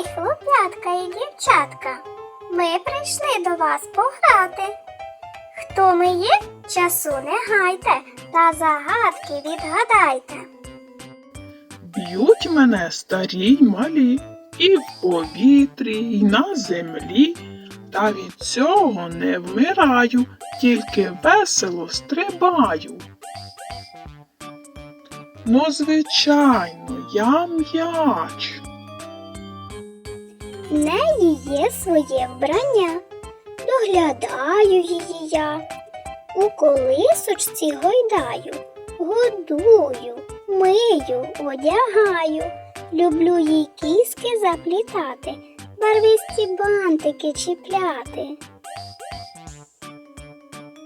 Гей, хлоп'ятка і дівчатка, ми прийшли до вас пограти. Хто ми є, часу не гайте та загадки відгадайте. Б'ють мене старі й малі, і в повітрі, і на землі. Та від цього не вмираю, тільки весело стрибаю. Ну, звичайно, я м'яч. В неї є своє вбрання, доглядаю її я, у колисочці гойдаю, годую, мию, одягаю, люблю їй кіски заплітати, барвисті бантики чіпляти.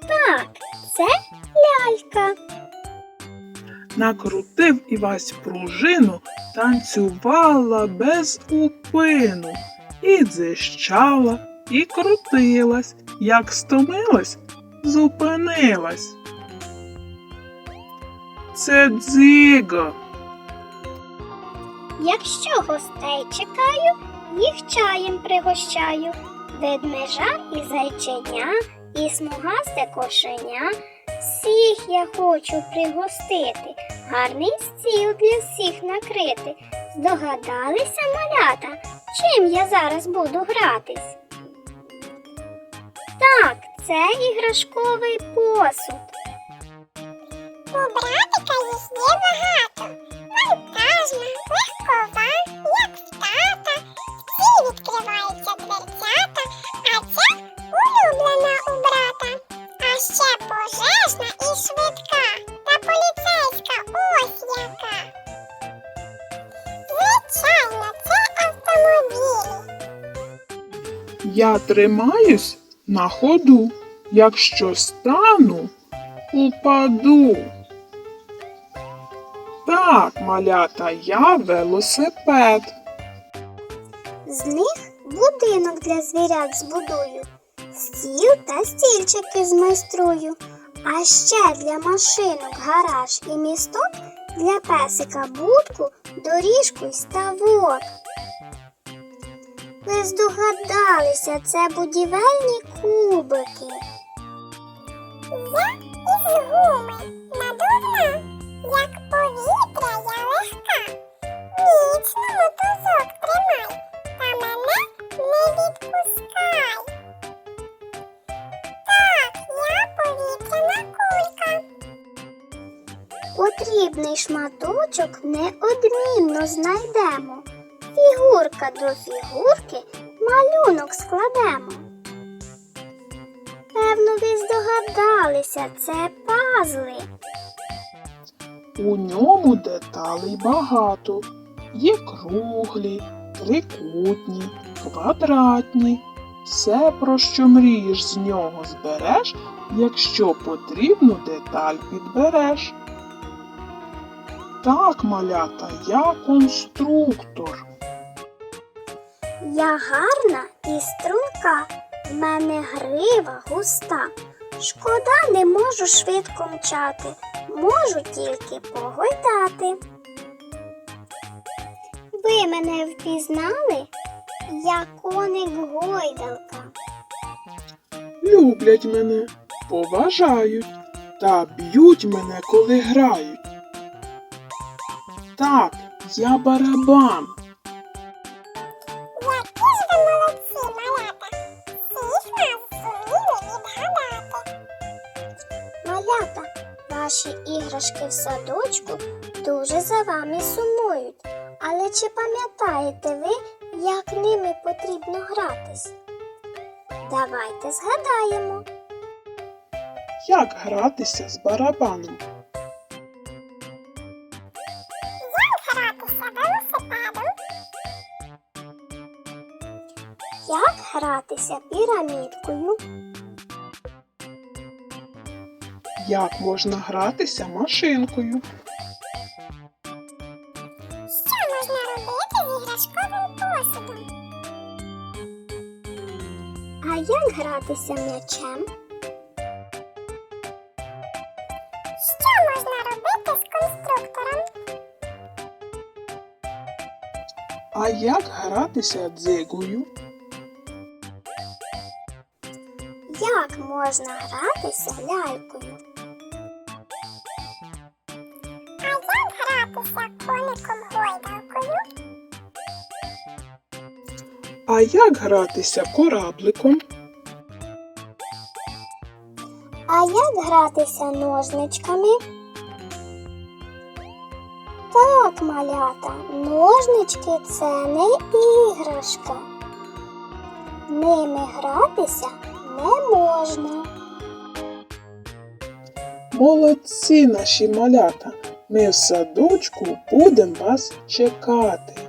Так, це лялька. Накрутив Івась пружину, танцювала без упину, і дзищала, і крутилась, як стомилась, зупинилась. Це дзига. Якщо гостей чекаю, їх чаєм пригощаю. Ведмежа і зайченя, і смугасте кошеня. Всіх я хочу пригостити, гарний стіл для всіх накрити. Здогадалися малята, чим я зараз буду гратись? Так, це іграшковий посуд. У братика їх є багато. Я тримаюсь на ходу. Якщо стану, упаду. Так, малята, я велосипед. З них будинок для звірят збудую, стіл та стільчики змайструю, а ще для машинок гараж і місток, для песика будку, доріжку й ставок. Ви здогадалися, це будівельні кубики. Я із гуми надувна, як повітря я легка. Міцно мотузок тримай, та мене не відпускай. Так, я повітряна кулька. Потрібний шматочок неодмінно знайдемо. Фігурка до фігурки малюнок складемо. Певно, ви здогадалися, це пазли. У ньому деталей багато. Є круглі, трикутні, квадратні. Все, про що мрієш, з нього збереш, якщо потрібну деталь підбереш. Так, малята, я конструктор. Я гарна і струнка, в мене грива густа. Шкода, не можу швидко мчати, можу тільки погойдати. Ви мене впізнали? Я коник гойдалка. Люблять мене, поважають та б'ють мене, коли грають. Так, я барабан. Малята, ваші іграшки в садочку дуже за вами сумують. Але чи пам'ятаєте ви, як ними потрібно гратись? Давайте згадаємо. Як гратися з барабаном? Як гратися велосипедом? Як гратися пірамідкою? Як можна гратися машинкою? Що можна робити з іграшковим посудом? А як гратися м'ячем? Що можна робити з конструктором? А як гратися дзигою? Як можна гратися лялькою? А як гратися корабликом? А як гратися ножничками? Так, малята, ножнички це не іграшка. Ними гратися не можна. Молодці наші малята! Ми в садочку будемо вас чекати.